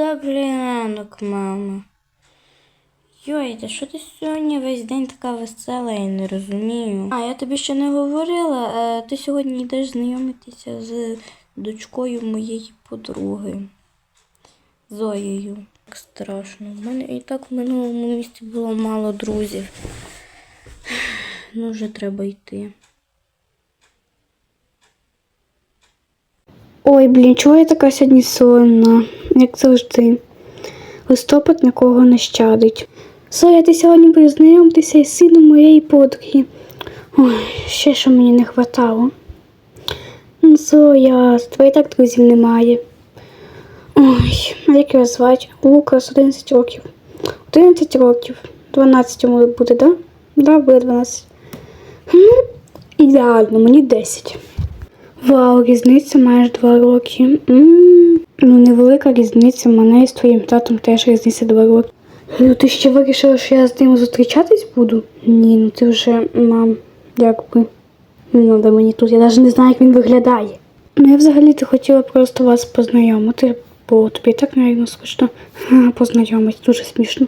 Добрий ранок, мама. Йой, та що ти сьогодні весь день така весела, я не розумію. А, я тобі ще не говорила, ти сьогодні йдеш знайомитися з дочкою моєї подруги. Зоєю. Так страшно. У мене і так в минулому місці було мало друзів. Ну, вже треба йти. Ой, блін, чого я така сьогодні сонна, як завжди. Листопад нікого не щадить. Соя, ти сьогодні будеш знайомитися із сином моєї подруги. Ой, ще що мені не хватало. Ну, Зоя, з твоїх так друзів немає. Ой, а як його звати? Лукас 11 років. 11 років. 12 йому буде, да? Да, буде 12. Хм, ідеально, мені 10. Вау, різниця майже два роки. м Ну, невелика різниця, мене з твоїм татом теж різниця два роки. Ну, ти ще вирішила, що я з ним зустрічатись буду? Ні, ну ти вже, мам, якби. Не треба мені тут, я навіть не знаю, як він виглядає. Ну, я взагалі-то хотіла просто вас познайомити, бо тобі так, навіть, скучно Ха, познайомити, дуже смішно.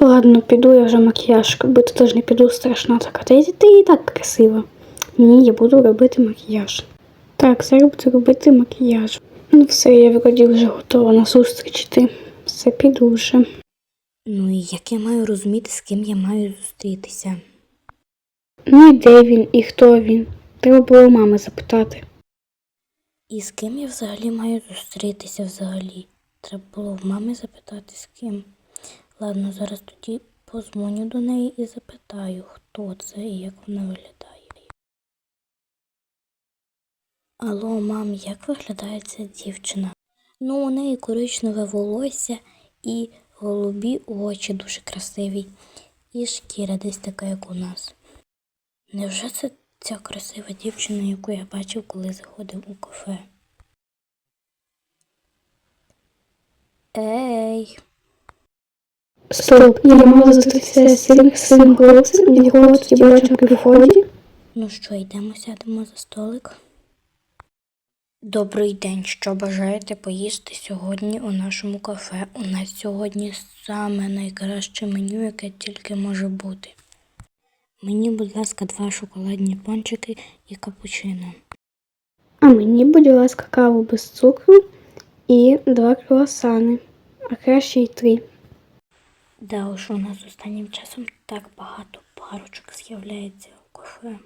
Ладно, піду я вже макіяж, робити теж не піду страшна така. Та ти і так красива. Ні, я буду робити макіяж. Так, зараз буду робити макіяж. Ну все, я вроді вже готова на зустріч йти. Все, піду вже. Ну і як я маю розуміти, з ким я маю зустрітися? Ну і де він, і хто він? Треба було у мами запитати. І з ким я взагалі маю зустрітися взагалі? Треба було в мами запитати з ким. Ладно, зараз тоді позвоню до неї і запитаю, хто це і як вона виглядає. Алло, мам, як виглядає ця дівчина? Ну, у неї коричневе волосся і голубі очі дуже красиві, і шкіра десь така, як у нас. Невже це ця красива дівчина, яку я бачив, коли заходив у кафе? Ей, Стоп, я мала зустрітися з цим своїм хлопцем, якого тоді бачив при вході. ну що, йдемо, сядемо за столик. Добрий день, що бажаєте поїсти сьогодні у нашому кафе? У нас сьогодні саме найкраще меню, яке тільки може бути. Мені, будь ласка, два шоколадні пончики і капучино. А мені, будь ласка, каву без цукру і два круасани, а краще й три. Да уж у нас останнім часом так багато парочок з'являється у кафе.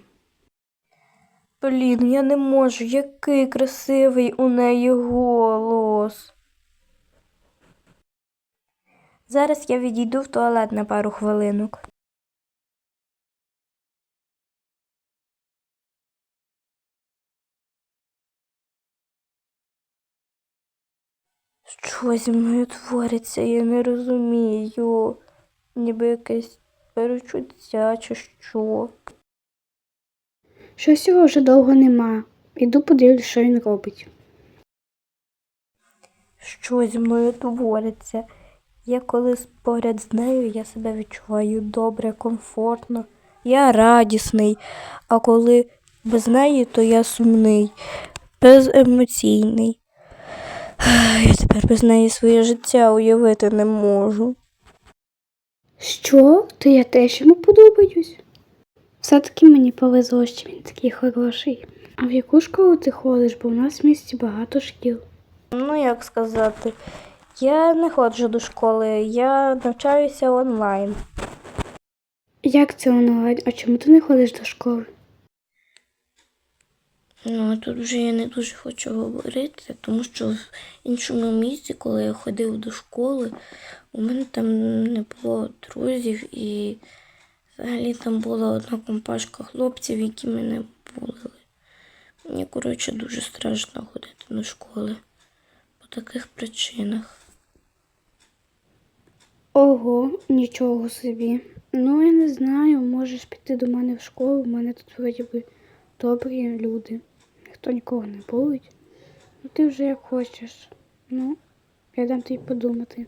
Блін, я не можу, який красивий у неї голос. Зараз я відійду в туалет на пару хвилинок. Що зі мною твориться, я не розумію. Ніби якесь перечуття чи що. Щось його вже довго нема. Іду подивлюсь, що він робить. Що зі мною твориться? Я коли поряд з нею, я себе відчуваю добре, комфортно. Я радісний, а коли без неї, то я сумний, беземоційний. Я тепер без неї своє життя уявити не можу. Що? То я теж йому подобаюсь. Все-таки мені повезло, що він такий хороший. А в яку школу ти ходиш, бо в нас в місті багато шкіл. Ну, як сказати, я не ходжу до школи, я навчаюся онлайн. Як це онлайн? А чому ти не ходиш до школи? Ну, тут вже я не дуже хочу говорити, тому що в іншому місці, коли я ходив до школи, у мене там не було друзів і взагалі там була одна компашка хлопців, які мене булили. Мені, коротше, дуже страшно ходити до школи по таких причинах. Ого, нічого собі. Ну, я не знаю, можеш піти до мене в школу, в мене тут вроді би добрі люди. Ніхто нікого не булить. Ну ти вже як хочеш. Ну, я дам тобі подумати.